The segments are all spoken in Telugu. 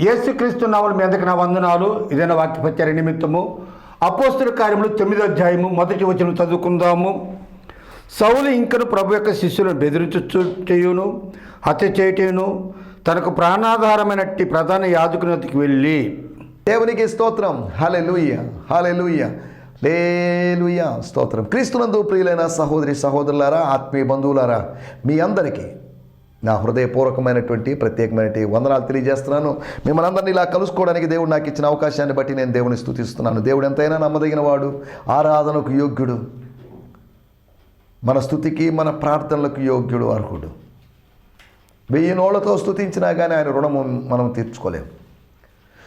యేసుక్రీస్తు నామలు మీదకి నా వందనాలు. ఇదైన వాక్యపత్యాల నిమిత్తము. అపోస్తుల కార్యములు తొమ్మిదో అధ్యాయము. మొదటి వచనం చదువుకుందాము. సౌలు ఇంకను ప్రభు యొక్క శిష్యులను బెదిరించు చేయును హత్య చేయటేను తనకు ప్రాణాధారమైనట్టి ప్రధాన యాజకునికి వెళ్ళి. దేవునికి స్తోత్రం. లే లూయ లేలుయ స్తోత్రం. క్రీస్తునందు ప్రియులైన సహోదరి సహోదరులారా ఆత్మీయ బంధువులారా మీ అందరికీ నా హృదయపూర్వకమైనటువంటి ప్రత్యేకమైనటువంటి వందనాలు తెలియజేస్తున్నాను. మిమ్మల్ని అందరినీ ఇలా కలుసుకోవడానికి దేవుడు నాకు ఇచ్చిన అవకాశాన్ని బట్టి నేను దేవుని స్థుతిస్తున్నాను. దేవుడు ఎంతైనా నమ్మదగిన వాడు ఆరాధనకు యోగ్యుడు మన స్థుతికి మన ప్రార్థనలకు యోగ్యుడు అర్హుడు. వెయ్యి నోళ్ళతో స్థుతించినా కానీ ఆయన రుణము మనం తీర్చుకోలేము.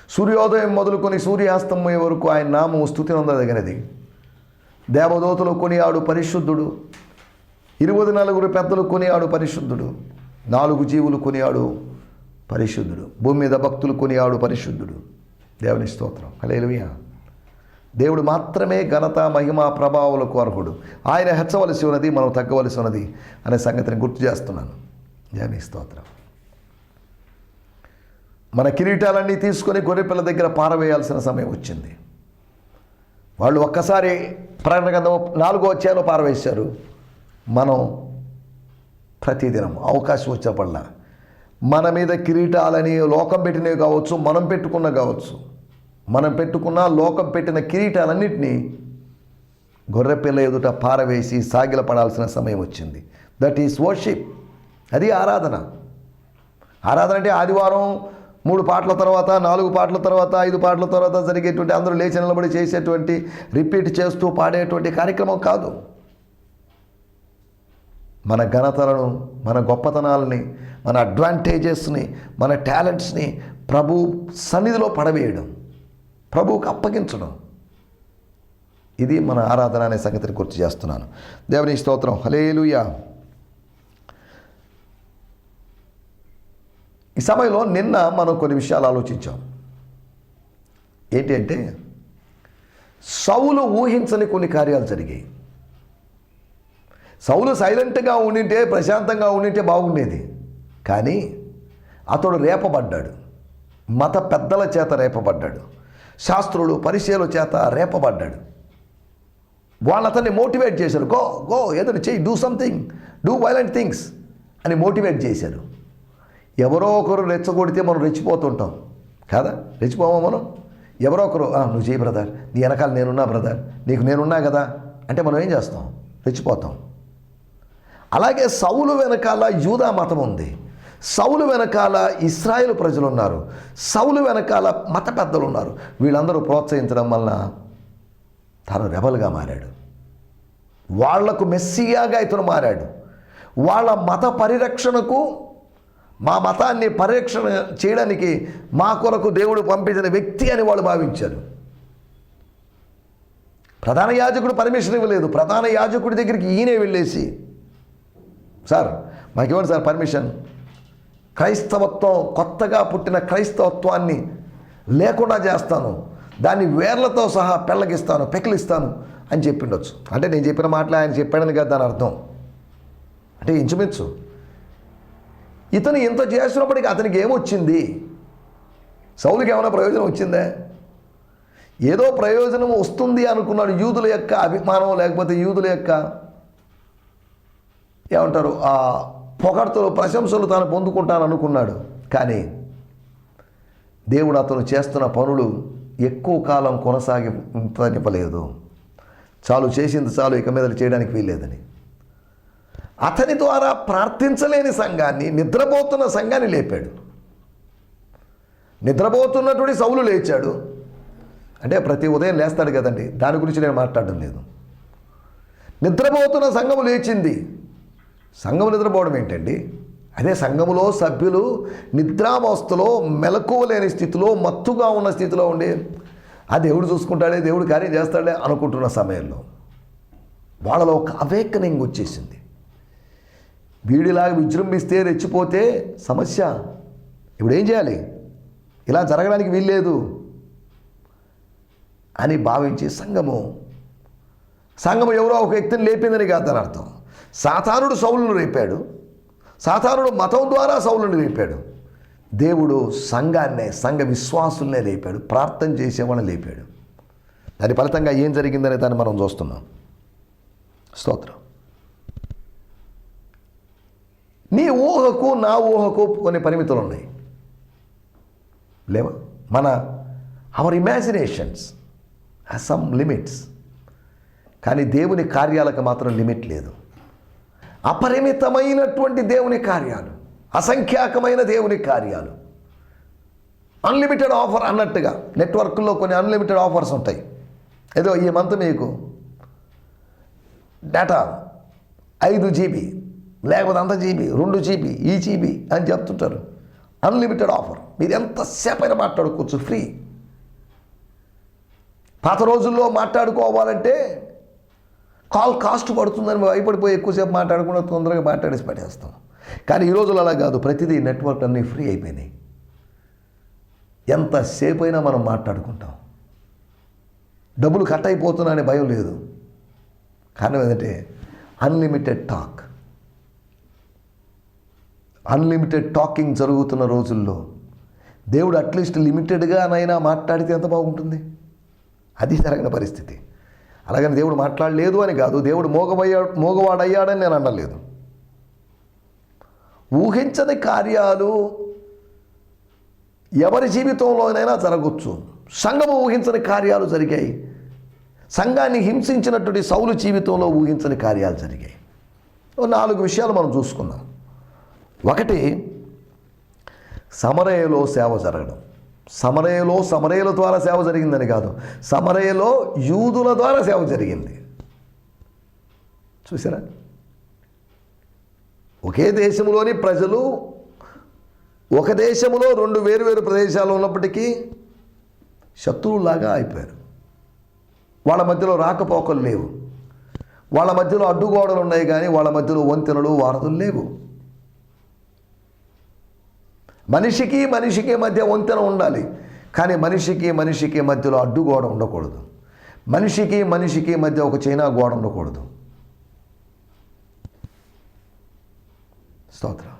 సూర్యోదయం మొదలుకొని సూర్యాస్తమయం వరకు ఆయన నామం స్థుతి నొందదగినది. దేవదూతలు కొనియాడు పరిశుద్ధుడు. ఇరువది నలుగురు పెద్దలు కొనియాడు పరిశుద్ధుడు. నాలుగు జీవులు కొనియాడు పరిశుద్ధుడు. భూమి మీద భక్తులు కొనియాడు పరిశుద్ధుడు. దేవుని స్తోత్రం. హలేలుయా దేవుడు మాత్రమే ఘనత మహిమ ప్రభావాలకు అర్హుడు. ఆయన హెచ్చవలసి ఉన్నది మనం తగ్గవలసి ఉన్నది అనే సంగతిని గుర్తు చేస్తున్నాను. దేవుని స్తోత్రం. మన కిరీటాలన్నీ తీసుకొని గొర్రెపిల్ల దగ్గర పారవేయాల్సిన సమయం వచ్చింది. వాళ్ళు ఒక్కసారి ప్రకటన గ్రంథం నాలుగో అధ్యాయంలో పారవేశారు. మనం ప్రతిదినం అవకాశం వచ్చినప్పుడల్లా మన మీద కిరీటాలని లోకం పెట్టినవి కావచ్చు మనం పెట్టుకున్న కావచ్చు. మనం పెట్టుకున్న లోకం పెట్టిన కిరీటాలన్నింటినీ గొర్రెపిల్ల ఎదుట పారవేసి సాగిలపడాల్సిన సమయం వచ్చింది. దట్ ఈస్ వర్షిప్ అది ఆరాధన. ఆరాధన అంటే ఆదివారం మూడు పాటల తర్వాత నాలుగు పాటల తర్వాత ఐదు పాటల తర్వాత జరిగేటువంటి అందరూ లేచి నిలబడి చేసేటువంటి రిపీట్ చేస్తూ పాడేటువంటి కార్యక్రమం కాదు. మన ఘనతలను మన గొప్పతనాలని మన అడ్వాంటేజెస్ని మన టాలెంట్స్ని ప్రభు సన్నిధిలో పడవేయడం ప్రభువుకు అప్పగించడం. ఇది మన ఆరాధన అనే సంగతిని గుర్తు చేస్తున్నాను. దేవుని స్తోత్రం. హలేలుయా ఈ సమయంలో నిన్న మనం కొన్ని విషయాలు ఆలోచించాం. ఏంటి అంటే సౌలు ఊహించని కొన్ని కార్యాలు జరిగాయి. సౌలు సైలెంట్గా ఉండింటే ప్రశాంతంగా ఉండింటే బాగుండేది. కానీ అతడు రేపబడ్డాడు. మత పెద్దల చేత రేపబడ్డాడు. శాస్త్రులు పరిచయాల చేత రేపబడ్డాడు. వాళ్ళు అతన్ని మోటివేట్ చేశారు. గో గో ఏదో చెయ్యి do something do violent things అని మోటివేట్ చేశారు. ఎవరో ఒకరు రెచ్చగొడితే మనం రెచ్చిపోతుంటాం. కాదా? రెచ్చిపోమా మనం? ఎవరో ఒకరు నువ్వు చేయి బ్రదర్ నీ వెనకాల నేనున్నా బ్రదర్ నీకు నేనున్నా కదా అంటే మనం ఏం చేస్తాం? రెచ్చిపోతాం. అలాగే సౌలు వెనకాల యూదా మతం ఉంది. సౌలు వెనకాల ఇస్రాయేల్ ప్రజలు ఉన్నారు సౌలు వెనకాల మత పెద్దలు ఉన్నారు వీళ్ళందరూ ప్రోత్సహించడం వలన తను రెబల్గా మారాడు. వాళ్ళకు మెస్సియాగా ఇతను మారాడు. వాళ్ళ మత పరిరక్షణకు మా మతాన్ని పరిరక్షణ చేయడానికి మా కొరకు దేవుడు పంపించిన వ్యక్తి అని వాళ్ళు భావించారు. ప్రధాన యాజకుడు పర్మిషన్ ఇవ్వలేదు. ప్రధాన యాజకుడి దగ్గరికి ఈయనే వెళ్ళేసి సార్ మాకేమండి సార్ పర్మిషన్. క్రైస్తవత్వం కొత్తగా పుట్టిన క్రైస్తవత్వాన్ని లేకుండా చేస్తాను. దాన్ని వేర్లతో సహా పెళ్ళగిస్తాను పెకిలిస్తాను అని చెప్పిండొచ్చు. అంటే నేను చెప్పిన మాటలు ఆయన చెప్పాడని కదా దాని అర్థం. అంటే ఇంచుమించు. ఇతను ఇంత చేసినప్పటికీ అతనికి ఏమొచ్చింది? సౌలుకి ఏమైనా ప్రయోజనం వచ్చిందే? ఏదో ప్రయోజనం వస్తుంది అనుకున్నాడు యూదుల యొక్క అభిమానం లేకపోతే యూదుల యొక్క ఏమంటారు? ఆ పొగడ్తలు ప్రశంసలు తాను పొందుకుంటాను అనుకున్నాడు కానీ దేవుడు అతను చేస్తున్న పనులు ఎక్కువ కాలం కొనసాగింపలేదు చాలు చేసింది చాలు ఇక మీద చేయడానికి వీల్లేదని. అతని ద్వారా ప్రార్థించలేని సంఘాన్ని నిద్రపోతున్న సంఘాన్ని లేపాడు. నిద్రపోతున్నటువంటి సౌలు లేచాడు. అంటే ప్రతి ఉదయం లేస్తాడు కదండి. దాని గురించి నేను మాట్లాడడం లేదు. నిద్రపోతున్న సంఘము లేచింది. సంఘము నిద్రపోవడం ఏంటండి? అదే సంఘములో సభ్యులు నిద్రావస్థలో మెలకువ లేని స్థితిలో మత్తుగా ఉన్న స్థితిలో ఉండి ఆ దేవుడు చూసుకుంటాడే దేవుడు కార్యం చేస్తాడే అనుకుంటున్న సమయంలో వాళ్ళలో ఒక అవేకనింగ్ వచ్చేసింది. వీడిలాగా విజృంభిస్తే రెచ్చిపోతే సమస్య. ఇప్పుడు ఏం చేయాలి? ఇలా జరగడానికి వీల్లేదు అని భావించి సంఘము. సంఘము ఎవరో ఒక వ్యక్తిని లేపిందని కాదు అర్థం. సాతానుడు సౌలును రేపాడు. సాతానుడు మతం ద్వారా సౌలుని రేపాడు. దేవుడు సంఘాన్నే సంఘ విశ్వాసుల్నే లేపాడు ప్రార్థన చేసేవాళ్ళని లేపాడు దాని ఫలితంగా ఏం జరిగిందనే దాన్ని మనం చూస్తున్నాం. స్తోత్రం. నీ ఊహకు నా ఊహకు కొన్ని పరిమితులు ఉన్నాయి. లేవా? మన our imaginations has some limits కానీ దేవుని కార్యాలకు మాత్రం లిమిట్ లేదు. అపరిమితమైనటువంటి దేవుని కార్యాలు అసంఖ్యాకమైన దేవుని కార్యాలు. అన్లిమిటెడ్ ఆఫర్ అన్నట్టుగా నెట్వర్క్లో కొన్ని అన్లిమిటెడ్ ఆఫర్స్ ఉంటాయి. ఏదో ఈ మంత్ మీకు డేటా ఐదు జీబీ లేకపోతే అంత జీబీ రెండు జీబీ ఈ జీబీ అని చెప్తుంటారు. అన్లిమిటెడ్ ఆఫర్ మీరు ఎంతసేపు అయినా మాట్లాడుకోవచ్చు ఫ్రీ పాత రోజుల్లో మాట్లాడుకోవాలంటే కాల్ కాస్ట్ పడుతుందని భయపడిపోయి ఎక్కువసేపు మాట్లాడకుండా తొందరగా మాట్లాడేసి పడేస్తాం. కానీ ఈ రోజులు అలా కాదు ప్రతిదీ నెట్వర్క్ అన్నీ ఫ్రీ అయిపోయినాయి. ఎంతసేపు అయినా మనం మాట్లాడుకుంటాం. డబ్బులు కట్ అయిపోతున్నాయని భయం లేదు. కారణం ఏంటంటే అన్లిమిటెడ్ టాక్ అన్లిమిటెడ్ టాకింగ్ జరుగుతున్న రోజుల్లో దేవుడు అట్లీస్ట్ లిమిటెడ్గానైనా మాట్లాడితే ఎంత బాగుంటుంది? అది జరగిన పరిస్థితి. అలాగని దేవుడు మాట్లాడలేదు అని కాదు దేవుడు మోగమయ్యా మోగవాడయ్యాడని నేను అనలేదు. ఊహించని కార్యాలు ఎవరి జీవితంలోనైనా జరగవచ్చు సంఘము ఊహించని కార్యాలు జరిగాయి. సంఘాన్ని హింసించినటువంటి సౌలు జీవితంలో ఊహించని కార్యాలు జరిగాయి. నాలుగు విషయాలు మనం చూసుకుందాం. ఒకటి సమరయలో సేవ జరగడం. సమరయలో సమరయుల ద్వారా సేవ జరిగిందని కాదు. సమరయలో యూదుల ద్వారా సేవ జరిగింది. చూసారా ఒకే దేశంలోని ప్రజలు ఒక దేశంలో రెండు వేరు వేరు ప్రదేశాలు ఉన్నప్పటికీ శత్రువులాగా అయిపోయారు. వాళ్ళ మధ్యలో రాకపోకలు లేవు. వాళ్ళ మధ్యలో అడ్డుగోడలు ఉన్నాయి కానీ వాళ్ళ మధ్యలో వంతెనలు వారధులు లేవు. మనిషికి మనిషికి మధ్య వంతెన ఉండాలి. కానీ మనిషికి మనిషికి మధ్యలో అడ్డుగోడ ఉండకూడదు. మనిషికి మనిషికి మధ్య ఒక చైనా గోడ ఉండకూడదు. స్తోత్రం.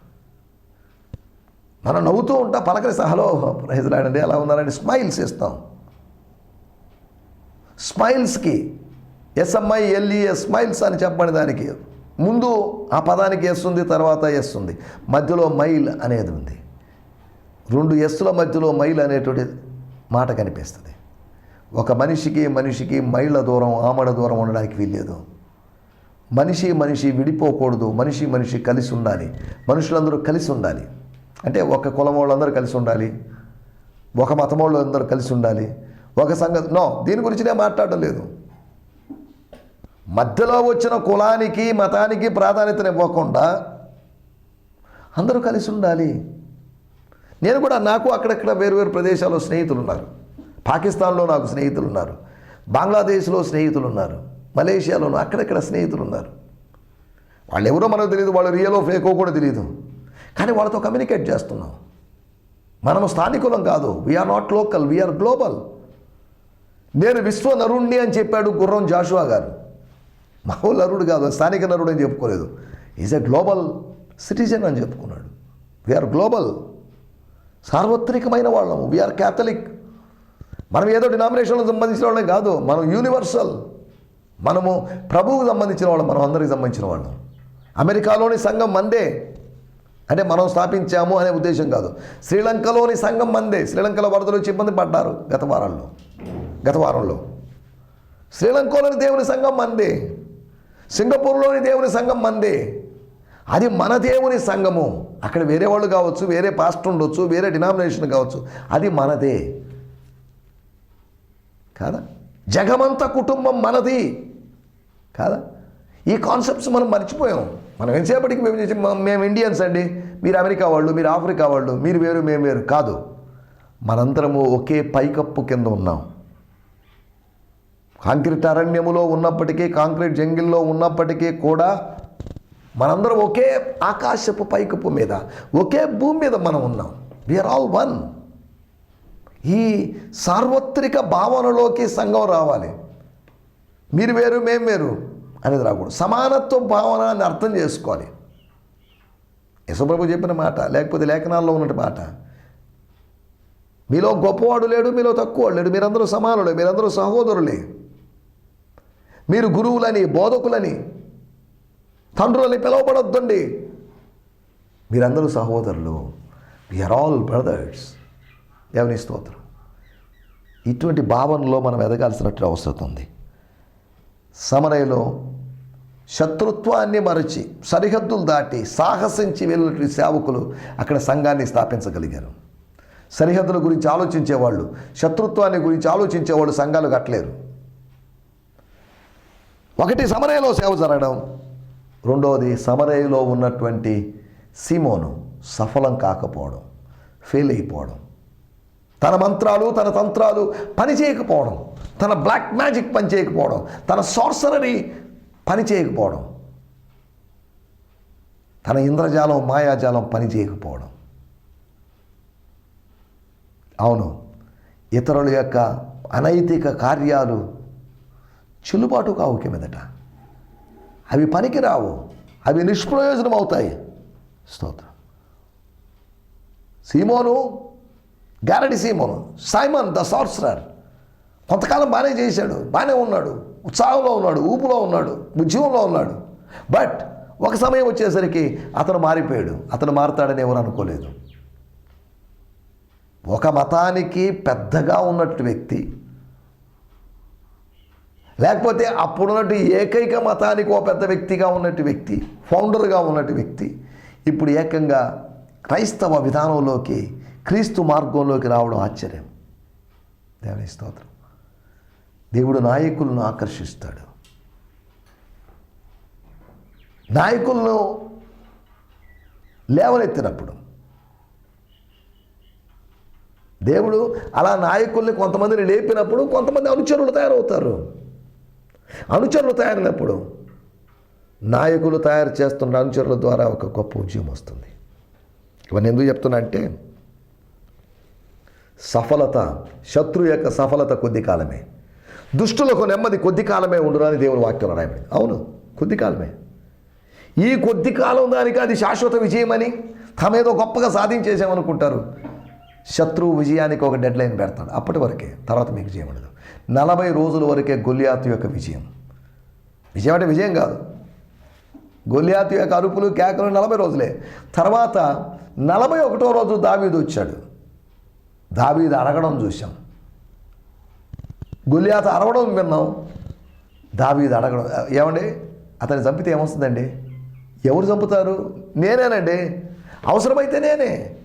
మనం నవ్వుతూ ఉంటాం పలకరిస్తాం హలో ప్రైజ్లాడండి ఎలా ఉన్నారండి? స్మైల్స్ ఇస్తాం. స్మైల్స్కి ఎస్ఎంఐ ఎల్ఈఎస్ స్మైల్స్ అని చెప్పండి దానికి. ముందు ఆ పదానికి ఎస్ ఉంది తర్వాత ఎస్ ఉంది. మధ్యలో మైల్ అనేది ఉంది. రెండు ఎస్సుల మధ్యలో మైల్ అనేటువంటి మాట కనిపిస్తుంది. ఒక మనిషికి మనిషికి మైళ్ళ దూరం ఆమడ దూరం ఉండడానికి వీల్లేదు. మనిషి మనిషి విడిపోకూడదు. మనిషి మనిషి కలిసి ఉండాలి. మనుషులందరూ కలిసి ఉండాలి. అంటే ఒక కులం వాళ్ళందరూ కలిసి ఉండాలి. ఒక మతం వాళ్ళందరూ కలిసి ఉండాలి. ఒక సంగతి నో దీని గురించి నేను మాట్లాడడం లేదు. మధ్యలో వచ్చిన కులానికి మతానికి ప్రాధాన్యతనివ్వకుండా అందరూ కలిసి ఉండాలి. నేను కూడా నాకు అక్కడక్కడ వేరు వేరు ప్రదేశాల్లో స్నేహితులు ఉన్నారు పాకిస్తాన్లో నాకు స్నేహితులు ఉన్నారు బంగ్లాదేశ్లో స్నేహితులు ఉన్నారు మలేషియాలో అక్కడక్కడ స్నేహితులు ఉన్నారు వాళ్ళు ఎవరో మనకు తెలియదు వాళ్ళు రియలో ఫేకో కూడా తెలియదు కానీ వాళ్ళతో కమ్యూనికేట్ చేస్తున్నాం. మనము స్థానికులం కాదు. We are not local we are global నేను విశ్వ నరుణ్ణి అని చెప్పాడు గుర్రం జాషువా గారు. మామూలు నరుడు కాదు స్థానిక నరుడు అని చెప్పుకోలేదు. ఈజ్ ఎ గ్లోబల్ సిటిజన్ అని చెప్పుకున్నాడు. వీఆర్ గ్లోబల్ సార్వత్రికమైన వాళ్ళము. వీఆర్ క్యాథలిక్ మనం ఏదో డినామినేషన్లకు సంబంధించిన వాళ్ళం కాదు. మనం యూనివర్సల్ మనము ప్రభువుకు సంబంధించిన వాళ్ళం. మనం అందరికి సంబంధించిన వాళ్ళం. అమెరికాలోని సంఘం మందే. అంటే మనం స్థాపించాము అనే ఉద్దేశం కాదు. శ్రీలంకలోని సంఘం మందే. శ్రీలంకలో వరదలు వచ్చి ఇబ్బంది పడ్డారు గత వారాల్లో గత వారంలో. శ్రీలంకలోని దేవుని సంఘం మందే. సింగపూర్లోని దేవుని సంఘం మందే. అది మన దేవుని సంఘము. అక్కడ వేరే వాళ్ళు కావచ్చు వేరే పాస్ట్ ఉండొచ్చు వేరే డినామినేషన్ కావచ్చు. అది మనదే. కాదా? జగమంత కుటుంబం మనది. కాదా? ఈ కాన్సెప్ట్స్ మనం మర్చిపోయాం. మనం ఎంతసేపటికి మేము మేము ఇండియన్స్ అండి. మీరు అమెరికా వాళ్ళు మీరు ఆఫ్రికా వాళ్ళు మీరు వేరు మేము వేరు. కాదు. మనందరము ఒకే పైకప్పు కింద ఉన్నాం. కాంక్రీట్ అరణ్యములో ఉన్నప్పటికీ కాంక్రీట్ జంగిల్లో ఉన్నప్పటికీ కూడా మనందరం ఒకే ఆకాశపు పైకప్పు మీద ఒకే భూమి మీద మనం ఉన్నాం. వీఆర్ ఆల్ వన్ ఈ సార్వత్రిక భావనలోకి సంఘం రావాలి. మీరు వేరు మేము వేరు అనేది రాకూడదు. సమానత్వ భావన అని అర్థం చేసుకోవాలి. యశుప్రభు చెప్పిన మాట లేకపోతే లేఖనాల్లో ఉన్నటి మాట. మీలో గొప్పవాడు లేడు మీలో తక్కువవాడు లేడు మీరందరూ సమానులే మీరందరూ సహోదరులే. మీరు గురువులని బోధకులని తండ్రులని పిలవబడొద్దండి. మీరందరూ సహోదరులు వీఆర్ ఆల్ బ్రదర్స్ దేవుని స్తోత్రం. ఇటువంటి భావనలో మనం ఎదగాల్సినట్టు అవసరం ఉంది. సమరయలో శత్రుత్వాన్ని మరచి సరిహద్దులు దాటి సాహసించి వెళ్ళినటువంటి సేవకులు అక్కడ సంఘాన్ని స్థాపించగలిగారు. సరిహద్దుల గురించి ఆలోచించేవాళ్ళు శత్రుత్వాన్ని గురించి ఆలోచించేవాళ్ళు సంఘాలు కట్టలేరు. ఒకటి సమరయలో సేవ జరగడం రెండవది సమరయలో ఉన్నటువంటి సిమోను సఫలం కాకపోవడం ఫెయిల్ అయిపోవడం. తన మంత్రాలు తన తంత్రాలు పనిచేయకపోవడం తన బ్లాక్ మ్యాజిక్ పని చేయకపోవడం తన సోర్సరీ పనిచేయకపోవడం తన ఇంద్రజాలం మాయాజాలం పనిచేయకపోవడం అవును ఇతరుల యొక్క అనైతిక కార్యాలు చెల్లుబాటు కావు మీదట అవి పనికిరావు. అవి నిష్ప్రయోజనం అవుతాయి స్తోత్రం. సీమోను గారడి సీమోను సైమన్ ద సార్సరర్. కొంతకాలం బాగానే చేశాడు. బాగానే ఉన్నాడు. ఉత్సాహంలో ఉన్నాడు ఊపులో ఉన్నాడు ఉద్యమంలో ఉన్నాడు. బట్ ఒక సమయం వచ్చేసరికి అతను మారిపోయాడు. అతను మారుతాడని ఎవరు అనుకోలేదు. ఒక మతానికి పెద్దగా ఉన్నట్టు వ్యక్తి లేకపోతే అప్పుడున్నట్టు ఏకైక మతానికి ఓ పెద్ద వ్యక్తిగా ఉన్నట్టు వ్యక్తి ఫౌండర్గా ఉన్నట్టు వ్యక్తి ఇప్పుడు ఏకంగా క్రైస్తవ విధానంలోకి క్రీస్తు మార్గంలోకి రావడం ఆశ్చర్యం. దేవుని స్తోత్రం. దేవుడు నాయకులను ఆకర్షిస్తాడు. నాయకులను లేవనెత్తినప్పుడు దేవుడు అలా నాయకుల్ని కొంతమందిని లేపినప్పుడు కొంతమంది అనుచరులు తయారవుతారు. అనుచరులు తయారైనప్పుడు నాయకులు తయారు చేస్తున్న అనుచరుల ద్వారా ఒక గొప్ప ఉద్యమం వస్తుంది. ఇవన్నీ ఎందుకు చెప్తున్నా అంటే సఫలత శత్రు యొక్క సఫలత కొద్ది కాలమే. దుష్టులకు నెమ్మది కొద్ది కాలమే ఉండును దేవుని వాక్యంలో రాయబడింది. అవును కొద్ది కాలమే. ఈ కొద్ది కాలం దానికి అది శాశ్వత విజయమని తమేదో గొప్పగా సాధించేసామనుకుంటారు శత్రువు విజయానికి ఒక డెడ్ లైన్ పెడతాడు. అప్పటి వరకే తర్వాత మీకు విజయం ఉండదు. నలభై రోజుల వరకే గొల్లియాతు యొక్క విజయం. విజయం అంటే విజయం కాదు. గొల్లియాతు యొక్క అరుపులు కేకలు నలభై రోజులే. తర్వాత నలభై ఒకటో రోజు దావీదు వచ్చాడు. దావీదు అడగడం చూసాం గొల్లియాత అరవడం విన్నాం. దావీదు అడగడం ఏమండి? అతన్ని చంపితే ఏమొస్తుందండి? ఎవరు చంపుతారు? నేనేనండి. అవసరమైతే నేనే.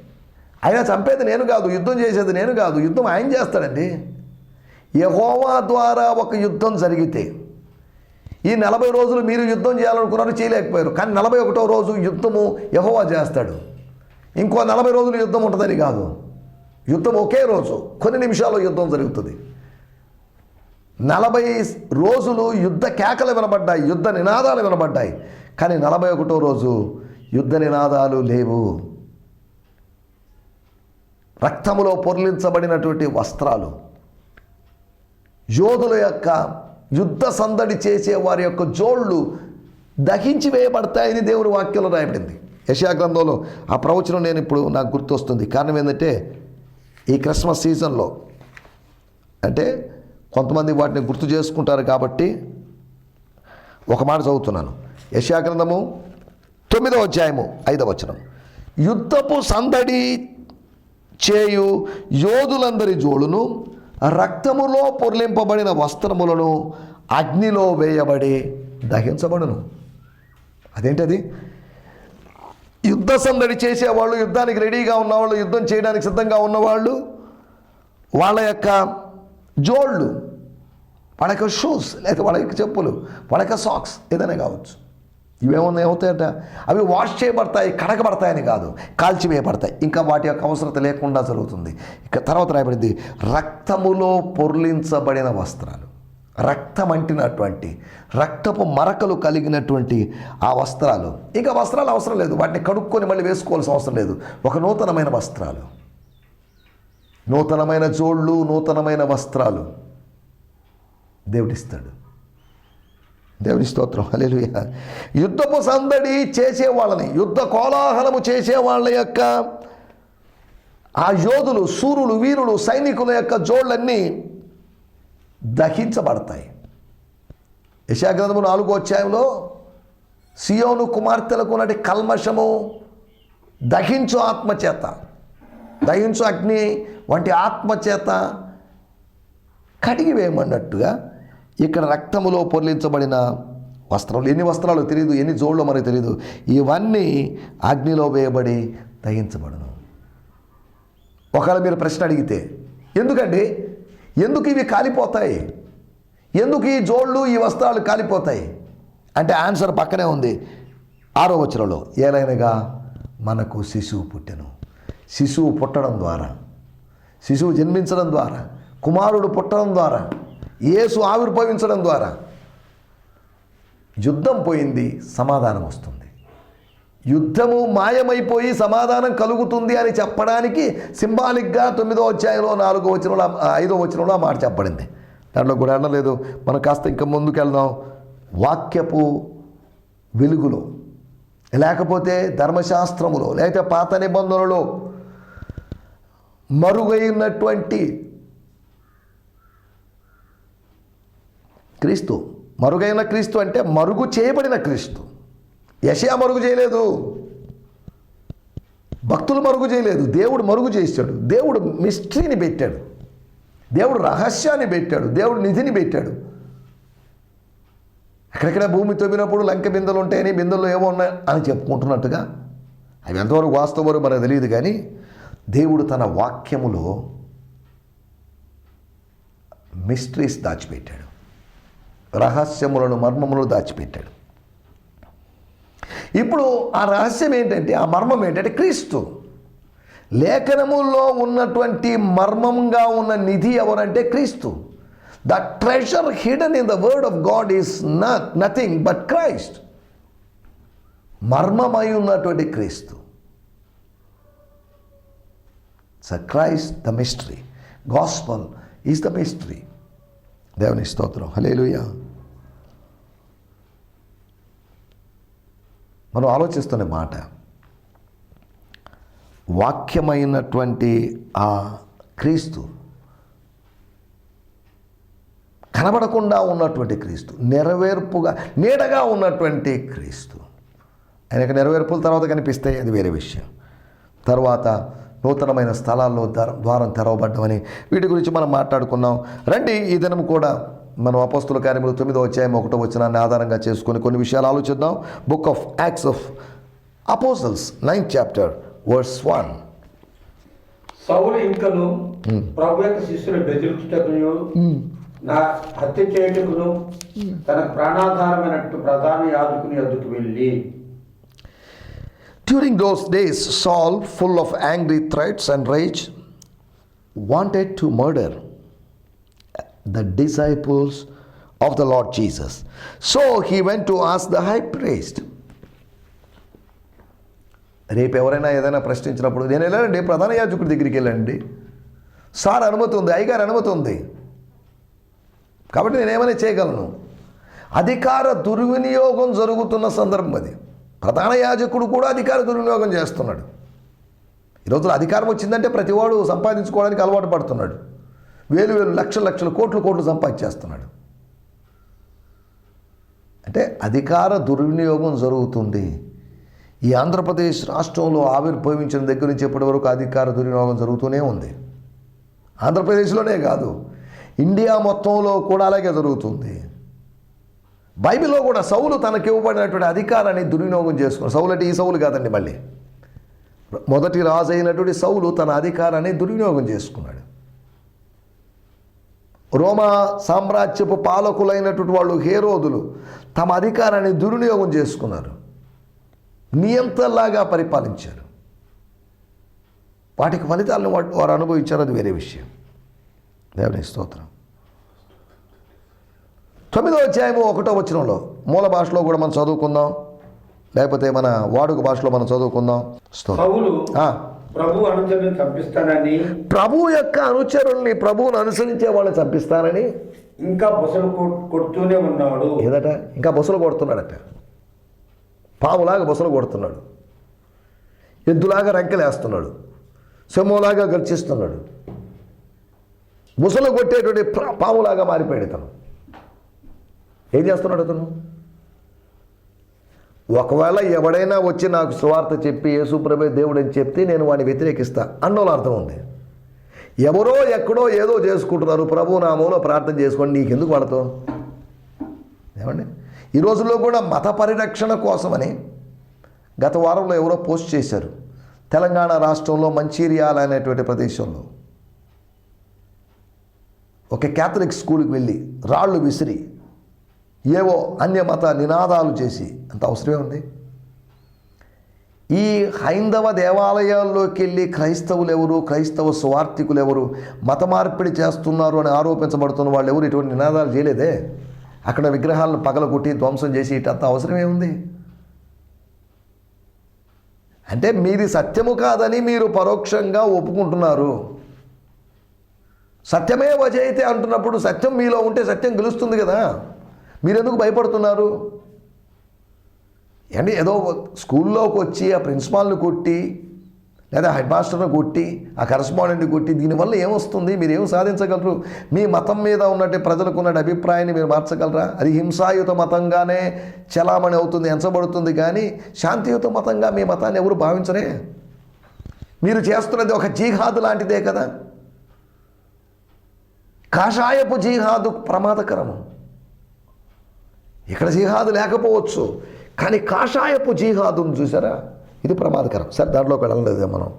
అయినా చంపేది నేను కాదు యుద్ధం చేసేది నేను కాదు యుద్ధం ఆయన చేస్తాడండి. యహోవా ద్వారా ఒక యుద్ధం జరిగితే ఈ నలభై రోజులు మీరు యుద్ధం చేయాలనుకున్నారు చేయలేకపోయారు. కానీ నలభై ఒకటో రోజు యుద్ధము యహోవా చేస్తాడు. ఇంకో నలభై రోజులు యుద్ధం ఉంటుందని కాదు. యుద్ధం ఒకే రోజు కొన్ని నిమిషాల్లో యుద్ధం జరుగుతుంది. నలభై రోజులు యుద్ధ కేకలు వినబడ్డాయి యుద్ధ నినాదాలు వినబడ్డాయి. కానీ నలభై ఒకటో రోజు యుద్ధ నినాదాలు లేవు. రక్తములో పొర్లించబడినటువంటి వస్త్రాలు యోధుల యొక్క యుద్ధ సందడి చేసే వారి యొక్క జోళ్ళు దహించి వేయబడతాయని దేవుని వాక్యంలో రాయబడింది. యశా గ్రంథంలో ఆ ప్రవచనం నేను ఇప్పుడు నాకు గుర్తొస్తుంది. కారణం ఏంటంటే ఈ క్రిస్మస్ సీజన్లో అంటే కొంతమంది వాటిని గుర్తు చేసుకుంటారు కాబట్టి ఒక మాట చదువుతున్నాను. యశా గ్రంథము తొమ్మిదవ అధ్యాయము ఐదవ వచనం. యుద్ధపు సందడి చేయు యోధులందరి జోడును రక్తములో పొర్లింపబడిన వస్త్రములను అగ్నిలో వేయబడి దహించబడును. అదేంటది? యుద్ధ సందడి చేసేవాళ్ళు యుద్ధానికి రెడీగా ఉన్నవాళ్ళు యుద్ధం చేయడానికి సిద్ధంగా ఉన్నవాళ్ళు వాళ్ళ యొక్క జోళ్ళు వాళ్ళ యొక్క షూస్ లేకపోతే వాళ్ళ యొక్క చెప్పులు వాళ్ళ యొక్క సాక్స్ ఏదైనా కావచ్చు. ఇవేమన్నా ఏమవుతాయట? అవి వాష్ చేయబడతాయి కడగబడతాయని కాదు. కాల్చివేయబడతాయి ఇంకా వాటి యొక్క అవసరత లేకుండా జరుగుతుంది. ఇక తర్వాత రాయబడింది రక్తములో పొర్లించబడిన వస్త్రాలు. రక్తం అంటినటువంటి రక్తపు మరకలు కలిగినటువంటి ఆ వస్త్రాలు. ఇంకా వస్త్రాలు అవసరం లేదు. వాటిని కడుక్కొని మళ్ళీ వేసుకోవాల్సిన అవసరం లేదు. ఒక నూతనమైన వస్త్రాలు. నూతనమైన జోళ్ళు నూతనమైన వస్త్రాలు. దేవుడిస్తాడు. దేవుని స్తోత్రం. హల్లెలూయా. యుద్ధపు సందడి చేసేవాళ్ళని యుద్ధ కోలాహలము చేసే వాళ్ళ యొక్క ఆ యోధులు సూర్యులు వీరులు సైనికుల యొక్క జోళ్ళన్నీ దహించబడతాయి. యశాగ్రంథము నాలుగో అధ్యాయంలో సియోను కుమార్తెలకు ఉన్నటి కల్మషము దహించు ఆత్మచేత దహించు అగ్ని వంటి ఆత్మచేత కడిగి వేయమన్నట్టుగా ఇక్కడ రక్తములో పొర్లించబడిన వస్త్రాలు ఎన్ని వస్త్రాలు తెలియదు ఎన్ని జోళ్ళు మనకు తెలియదు ఇవన్నీ అగ్నిలో వేయబడి దహించబడును. ఒకవేళ మీరు ప్రశ్న అడిగితే ఎందుకండి? ఎందుకు ఇవి కాలిపోతాయి? ఎందుకు ఈ జోళ్ళు ఈ వస్త్రాలు కాలిపోతాయి? అంటే ఆన్సర్ పక్కనే ఉంది. ఆరో వచనంలో ఏలైనగా మనకు శిశువు పుట్టెను. శిశువు పుట్టడం ద్వారా శిశువు జన్మించడం ద్వారా కుమారుడు పుట్టడం ద్వారా యేసు ఆవిర్భవించడం ద్వారా యుద్ధం పోయింది సమాధానం వస్తుంది. యుద్ధము మాయమైపోయి సమాధానం కలుగుతుంది అని చెప్పడానికి సింబాలిక్గా తొమ్మిదో అధ్యాయంలో నాలుగో వచనంలో ఐదో వచనంలో మాట చెప్పబడింది. దాంట్లో కూడా అనలేదు మనం కాస్త ఇంకా ముందుకు వెళ్దాం వాక్యపు వెలుగులో లేకపోతే ధర్మశాస్త్రములో లేకపోతే పాత నిబంధనలో మరుగైనటువంటి క్రీస్తు. మరుగైన క్రీస్తు అంటే మరుగు చేయబడిన క్రీస్తు. యషయా మరుగు చేయలేదు. భక్తులు మరుగు చేయలేదు. దేవుడు మరుగు చేశాడు. దేవుడు మిస్టరీని పెట్టాడు. దేవుడు రహస్యాన్ని పెట్టాడు. దేవుడు నిధిని పెట్టాడు. ఎక్కడెక్కడ భూమి తవ్వినప్పుడు లంక బిందెలు ఉంటాయని బిందెల్లో ఏమో ఉన్నాయి అని చెప్పుకుంటున్నట్టుగా అవి ఎంతవరకు వాస్తవాలు మనకు తెలియదు కానీ దేవుడు తన వాక్యములో మిస్టరీస్ దాచిపెట్టాడు. రహస్యములను మర్మములు దాచిపెట్టాడు. ఇప్పుడు ఆ రహస్యం ఏంటంటే ఆ మర్మం ఏంటంటే క్రీస్తు. లేఖనములో ఉన్నటువంటి మర్మంగా ఉన్న నిధి ఎవరంటే క్రీస్తు. The treasure hidden in the word of God is not nothing but Christ మర్మమై ఉన్నటువంటి క్రీస్తు. So Christ the mystery gospel is the mystery దేవుని స్తోత్రం. హలేలుయా మనం ఆలోచిస్తున్న మాట వాక్యమైనటువంటి ఆ క్రీస్తు కనబడకుండా ఉన్నటువంటి క్రీస్తు నెరవేర్పుగా నీడగా ఉన్నటువంటి క్రీస్తు. ఆయనకు నెరవేర్పుల తర్వాత కనిపిస్తే అది వేరే విషయం. తర్వాత నూతనమైన స్థలాల్లో ద్వారం తెరవబడ్డమని వీటి గురించి మనం మాట్లాడుకున్నాం. రండి ఈ దినం కూడా మనం అపస్తుల కార్యములు తొమ్మిదో అధ్యాయం ఒకటో వచనాన్ని ఆధారంగా చేసుకొని కొన్ని విషయాలు ఆలోచిద్దాం. Book of acts of apostles ninth chapter verse one సౌలు ఇంకను ప్రభు యొక్క శిష్యులు బెదిరించుటకును నా హత్య చేయుటకును తన ప్రాణాధారమైనట్టు ప్రధాన ఎదుకు వెళ్ళి. During those days, Saul, full of angry threats and rage, wanted to murder. The disciples of the Lord Jesus. So he went to ask the high priest. రేపు ఎవరైనా ఏదైనా ప్రశ్నించినప్పుడు నేను వెళ్ళానండి ప్రధాన యాజకుడి దగ్గరికి వెళ్ళండి. సార్ అనుమతి ఉంది అయ్యగారు అనుమతి ఉంది. కాబట్టి నేనేమైనా చేయగలను? అధికార దుర్వినియోగం జరుగుతున్న సందర్భం అది. ప్రధాన యాజకుడు కూడా అధికార దుర్వినియోగం చేస్తున్నాడు. ఈ అధికారం వచ్చిందంటే ప్రతివాడు సంపాదించుకోవడానికి అలవాటు పడుతున్నాడు. వేలు వేలు లక్షల లక్షల కోట్లు కోట్లు సంపాదించేస్తున్నాడు. అంటే అధికార దుర్వినియోగం జరుగుతుంది. ఈ ఆంధ్రప్రదేశ్ రాష్ట్రంలో ఆవిర్భవించిన దగ్గర నుంచి ఇప్పటి వరకు అధికార దుర్వినియోగం జరుగుతూనే ఉంది. ఆంధ్రప్రదేశ్లోనే కాదు ఇండియా మొత్తంలో కూడా అలాగే జరుగుతుంది. బైబిల్లో కూడా సౌలు తనకి ఇవ్వబడినటువంటి అధికారాన్ని దుర్వినియోగం చేసుకున్నాడు. సౌలు అంటే ఈ సౌలు కాదండి మళ్ళీ. మొదటి రాజు అయినటువంటి సౌలు తన అధికారాన్ని దుర్వినియోగం చేసుకున్నాడు. రోమా సామ్రాజ్యపు పాలకులైనటువంటి వాళ్ళు హేరోదులు తమ అధికారాన్ని దుర్వినియోగం చేసుకున్నారు. నియంతలాగా పరిపాలించారు. వాటికి ఫలితాలను వారు అనుభవించారు. అది వేరే విషయం. దేవుని స్తోత్రం. తొమ్మిదో అధ్యాయము ఒకటో వచనంలో మూల భాషలో కూడా మనం చదువుకుందాం. లేకపోతే మన వాడుక భాషలో మనం చదువుకుందాం. స్తోత్రం. ప్రభు చంపిస్తానని ప్రభు యొక్క అనుచరుల్ని ప్రభువును అనుసరించే వాళ్ళని చంపిస్తానని ఇంకా బుసలు కొడుతూనే ఉన్నాడు. ఏదట? ఇంకా బొసలు కొడుతున్నాడట. పాములాగా బొసలు కొడుతున్నాడు. ఎద్దులాగా రంకెలేస్తున్నాడు. సింహంలాగా గర్జిస్తున్నాడు. ముసలు కొట్టేటువంటి పాములాగా మారిపోయాడు ఇతను. ఏం చేస్తున్నాడు అతను? ఒకవేళ ఎవడైనా వచ్చి నాకు స్వార్త చెప్పి యేసుప్రభే దేవుడు అని చెప్తే నేను వాడిని వ్యతిరేకిస్తా అన్నోళ్ళు అర్థం ఉంది. ఎవరో ఎక్కడో ఏదో చేసుకుంటున్నారు. ప్రభు నామంలో ప్రార్థన చేసుకోండి. నీకెందుకు పడతావు ఏమండి? ఈ రోజుల్లో కూడా మత పరిరక్షణ కోసమని గత వారంలో ఎవరో పోస్ట్ చేశారు. తెలంగాణ రాష్ట్రంలో మంచిర్యాల అనేటువంటి ప్రదేశంలో. ఒక క్యాథలిక్ స్కూల్కి వెళ్ళి రాళ్ళు విసిరి ఏవో అన్యమత నినాదాలు చేసి. అంత అవసరమే ఉంది. ఈ హైందవ దేవాలయాల్లోకి వెళ్ళి క్రైస్తవులు ఎవరు క్రైస్తవ స్వార్థికులు ఎవరు మత మార్పిడి చేస్తున్నారు అని ఆరోపించబడుతున్న వాళ్ళు ఎవరు ఇటువంటి నినాదాలు చేయలేదే? అక్కడ విగ్రహాలను పగలగొట్టి ధ్వంసం చేసి ఇటంత అవసరమే ఉంది. అంటే మీది సత్యము కాదని మీరు పరోక్షంగా ఒప్పుకుంటున్నారు. సత్యమే వజయితే అంటున్నప్పుడు సత్యం మీలో ఉంటే సత్యం గెలుస్తుంది కదా. మీరెందుకు భయపడుతున్నారు? అంటే ఏదో స్కూల్లోకి వచ్చి ఆ ప్రిన్సిపాల్ని కొట్టి లేదా హెడ్ మాస్టర్ని కొట్టి ఆ కరస్పాండెంట్ని కొట్టి దీనివల్ల ఏమొస్తుంది? మీరు ఏం సాధించగలరు? మీ మతం మీద ఉన్నట్టు ప్రజలకు ఉన్న అభిప్రాయాన్ని మీరు మార్చగలరా? అది హింసాయుత మతంగానే చలామణి అవుతుంది ఎంచబడుతుంది కానీ శాంతియుత మతంగా మీ మతాన్ని ఎవరు భావించరే? మీరు చేస్తున్నది ఒక జీహాద్ లాంటిదే కదా. కాషాయపు జీహాదు ప్రమాదకరము. ఇక్కడ జిహాదు లేకపోవచ్చు కానీ కాషాయపు జిహాదును చూసారా ఇది ప్రమాదకరం. సరే దాంట్లోకి వెళ్ళలేదు మనం.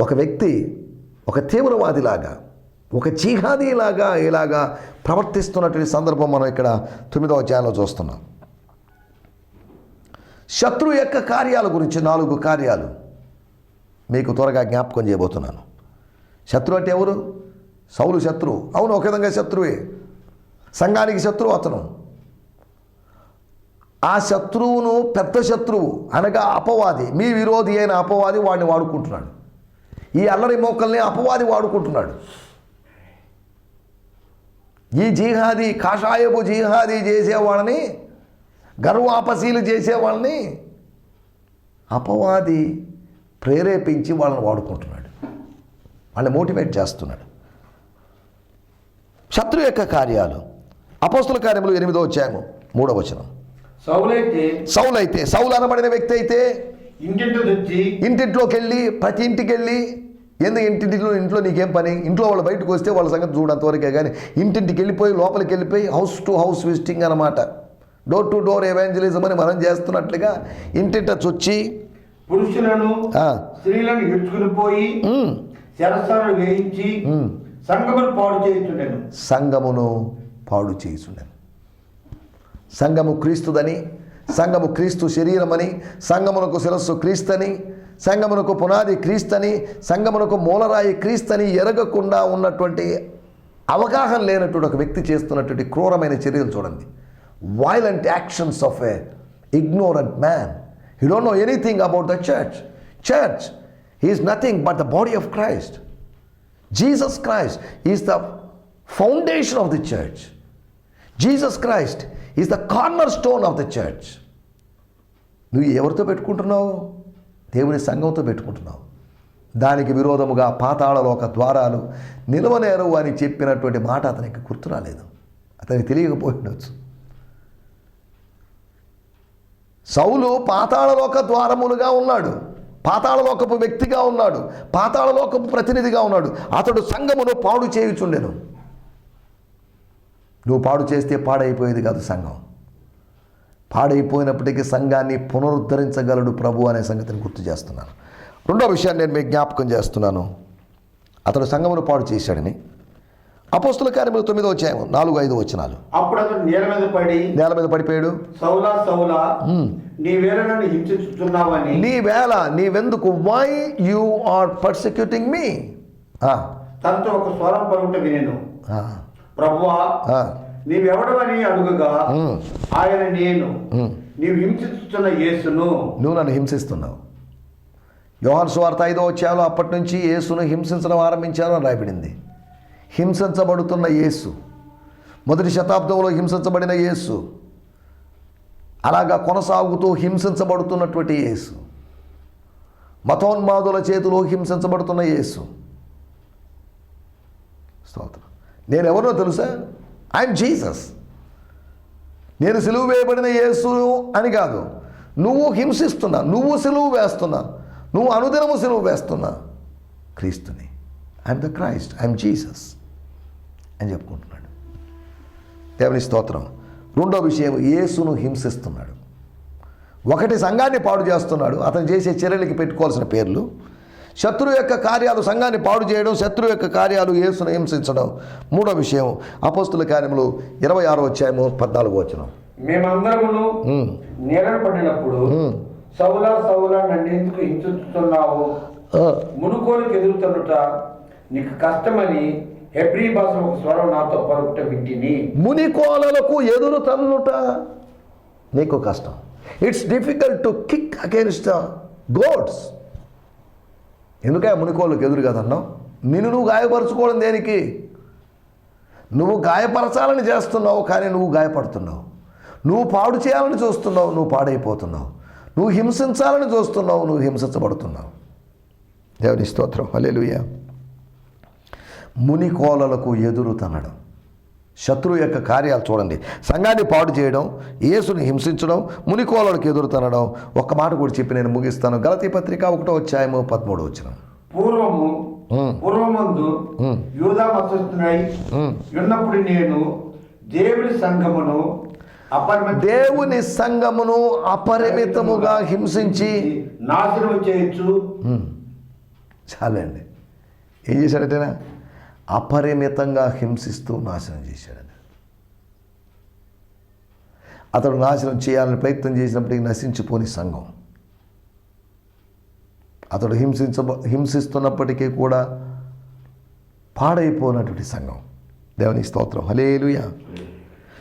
ఒక వ్యక్తి ఒక తీవ్రవాదిలాగా ఒక జిహాదీలాగా ఇలాగా ప్రవర్తిస్తున్నటువంటి సందర్భం మనం ఇక్కడ తొమ్మిదవ అధ్యాయంలో చూస్తున్నాం. శత్రు యొక్క కార్యాల గురించి నాలుగు కార్యాలు మీకు త్వరగా జ్ఞాపకం చేయబోతున్నాను. శత్రు అంటే ఎవరు? సౌలు శత్రువు. అవును ఒక విధంగా శత్రువే. సంఘానికి శత్రువు అతను. ఆ శత్రువును పెద్ద శత్రువు అనగా అపవాది మీ విరోధి అయిన అపవాది వాడిని వాడుకుంటున్నాడు. ఈ అల్లరి మోకల్ని అపవాది వాడుకుంటున్నాడు. ఈ జీహాది కాషాయపు జీహాది చేసేవాళ్ళని గర్వాపశీలు చేసేవాళ్ళని అపవాది ప్రేరేపించి వాళ్ళని వాడుకుంటున్నాడు. వాళ్ళని మోటివేట్ చేస్తున్నాడు. శత్రు యొక్క కార్యాలు. అపోస్తుల కార్యములు ఎనిమిదో వచ్చాము మూడవ వచనం. సౌలైతే సౌలు అనబడిన వ్యక్తి అయితే ఇంటింట్లోకి వెళ్ళి ప్రతి ఇంటికి వెళ్ళి ఎందుకు ఇంటింటిలో ఇంట్లో నీకేం పని? ఇంట్లో వాళ్ళు బయటకు వస్తే వాళ్ళ సంగతి చూడంతవరకే కానీ ఇంటింటికి వెళ్ళిపోయి లోపలికి వెళ్ళిపోయి హౌస్ టు హౌస్ విజిటింగ్ అనమాట డోర్ టు డోర్ ఎవాంజలిజం అని మనం చేస్తున్నట్లుగా ఇంటింట చొచ్చి పురుషులను స్త్రీలను ఇడ్చుకుని పోయి వేయించి సంగమును పాడు చేయించుండెను. సంఘమును పాడు చేయుచుండెను సంఘము క్రీస్తుదని సంఘము క్రీస్తు శరీరమని సంఘమునకు శిరస్సు క్రీస్తని సంఘమునకు పునాది క్రీస్తని సంఘమునకు మూలరాయి క్రీస్తని ఎరగకుండా ఉన్నటువంటి అవగాహన లేనటువంటి ఒక వ్యక్తి చేస్తున్నటువంటి క్రూరమైన చర్యలు చూడండి. Violent actions of a ignorant man he don't know anything about the church church he is nothing but the body of Christ Jesus Christ the foundation of the church Jesus Christ is the corner stone of the church నువ్వు ఎవరితో పెట్టుకుంటున్నావు? దేవుని సంఘంతో పెట్టుకుంటున్నావు. దానికి విరోధముగా పాతాళలోక ద్వారాలు నిలవలేరు అని చెప్పినటువంటి మాట అతనికి గుర్తు రాలేదు అతనికి తెలియకపోయి సౌలు పాతాళలోక ద్వారములుగా ఉన్నాడు. పాతాళలోకపు వ్యక్తిగా ఉన్నాడు. పాతాళలోకపు ప్రతినిధిగా ఉన్నాడు. అతడు సంఘమును పాడు చేయుచుండెను. నువ్వు పాడు చేస్తే పాడైపోయేది కాదు సంఘం. పాడైపోయినప్పటికీ సంఘాన్ని పునరుద్ధరించగలడు ప్రభు అనే సంగతిని గుర్తు చేస్తున్నాను. రెండో విషయాన్ని నేను మీకు జ్ఞాపకం చేస్తున్నాను. అతడు సంఘమును పాడు చేశాడని. అపోస్తుల కార్యములు తొమ్మిదో వచ్చాము నాలుగు ఐదు వచనాలు. అప్పుడు అతను నేల మీద పడి నేల మీద పడిపోయాడు. సౌలా సౌలా నీ వేళ నన్ను హింసించుతున్నావని నీ వేళ నీవెందుకు? Why you are persecuting me తనతో ఒక స్వరం పలుకుట వినేను. ప్రభువా నీవెవడవని అడుగగా ఆయన నేను. నీవు హింసించుతున్న యేసును. నువ్వు నన్ను హింసిస్తున్నావు. యోహాన్ స్వార్థ ఐదో వచ్చాలో అప్పటి నుంచి యేసును హింసించడం ఆరంభించారు అని రాయబడింది. హింసించబడుతున్న యేసు మొదటి శతాబ్దంలో హింసించబడిన యేసు అలాగా కొనసాగుతూ హింసించబడుతున్నటువంటి యేసు మతోన్మాదుల చేతిలో హింసించబడుతున్న యేసు స్తోత్రం నేను ఎవరో తెలుసా? ఐఎమ్ జీసస్ నేను సిలువు వేయబడిన యేసు అని కాదు. నువ్వు హింసిస్తున్నా నువ్వు సిలువు వేస్తున్నా నువ్వు అనుదినము సిలువు వేస్తున్నా. క్రీస్తుని. I'm the Christ I'm Jesus అని చెప్పుకుంటున్నాడు. దేవుని స్తోత్రం. రెండో విషయం యేసును హింసిస్తున్నాడు. ఒకటి సంఘాన్ని పాడు చేస్తున్నాడు. అతను చేసే చర్యలకి పెట్టుకోవాల్సిన పేర్లు. శత్రువు యొక్క కార్యాలు సంఘాన్ని పాడు చేయడం శత్రువు యొక్క కార్యాలు యేసును హింసించడం. మూడో విషయం అపోస్తుల కార్యములు ఇరవై ఆరో వచ్చాయము పద్నాలుగు వచ్చిన మేమందరమును నీరన పడినప్పుడు సౌలా సౌలా నన్ను ఎందుకు హింసిస్తున్నావు? మునుకోనికి ఎదురుతనుట నీకు కష్టమని హెబ్రీ భాష ఒక స్వరం నాతో పలుకుట వింటిని. మునికోలలకు ఎదురు తన్నుట నీకు కష్టం. It's difficult to kick against the goads ఎందుకే మునికోళ్ళకి ఎదురు కదన్నావు? నిన్ను నువ్వు గాయపరచుకోవడం దేనికి? నువ్వు గాయపరచాలని చేస్తున్నావు కానీ నువ్వు గాయపడుతున్నావు. నువ్వు పాడు చేయాలని చూస్తున్నావు నువ్వు పాడైపోతున్నావు. నువ్వు హింసించాలని చూస్తున్నావు నువ్వు హింసించబడుతున్నావు. దేవుని స్తోత్రం. ముని కోలలకు ఎదురు తనడం. శత్రువు యొక్క కార్యాలు చూడండి. సంఘాన్ని పాడు చేయడం యేసుని హింసించడం మునికోలలకు ఎదురు తనడం ఒక్క మాట కూడా చెప్పి నేను ముగిస్తాను. గలతీ పత్రిక ఒకటో అధ్యాయము పదమూడు వచ్చిన పూర్వము పూర్వమందు యూదా మతస్థునై ఉన్నప్పుడు నేను దేవుని సంఘమును దేవుని సంఘమును అపరిమితముగా హింసించి నాశనం చేయొచ్చు చాలండి. ఏం చేశాడంటేనా అపరిమితంగా హింసిస్తూ నాశనం చేశాడని అతడు నాశనం చేయాలని ప్రయత్నం చేసినప్పటికీ నశించిపోని సంఘం. అతడు హింసించ హింసిస్తున్నప్పటికీ కూడా పాడైపోయినటువంటి సంఘం. దేవుని స్తోత్రం. హలేలుయ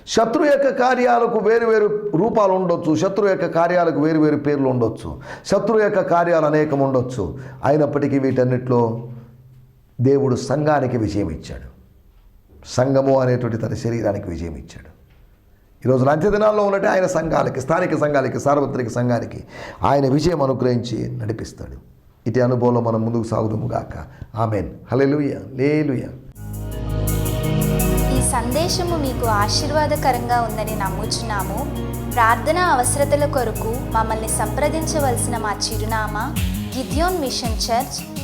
శత్రు యొక్క కార్యాలకు వేరు వేరు రూపాలు ఉండొచ్చు. శత్రు యొక్క కార్యాలకు వేరు వేరు పేర్లు ఉండొచ్చు. శత్రు యొక్క కార్యాలు అనేకం ఉండొచ్చు. అయినప్పటికీ వీటన్నిటిలో దేవుడు సంఘానికి విజయం ఇచ్చాడు సంఘము అనేటువంటి తన శరీరానికి విజయం ఇచ్చాడు ఈరోజు అంత్యదినాల్లో ఉన్నట్టు ఆయన సంఘాలకి స్థానిక సంఘాలకి సార్వత్రిక సంఘానికి ఆయన విజయం అనుగ్రహించి నడిపిస్తాడు. ఇటు అనుభవంలో మనం ముందుకు సాగుదాము గాక. ఆమెన్. హలెలుయ లేలుయ ఈ సందేశము మీకు ఆశీర్వాదకరంగా ఉందని నమ్ముచున్నాము. ప్రార్థన అవసరతల కొరకు మమ్మల్ని సంప్రదించవలసిన మా చిరునామా గిద్యోన్ మిషన్ చర్చ్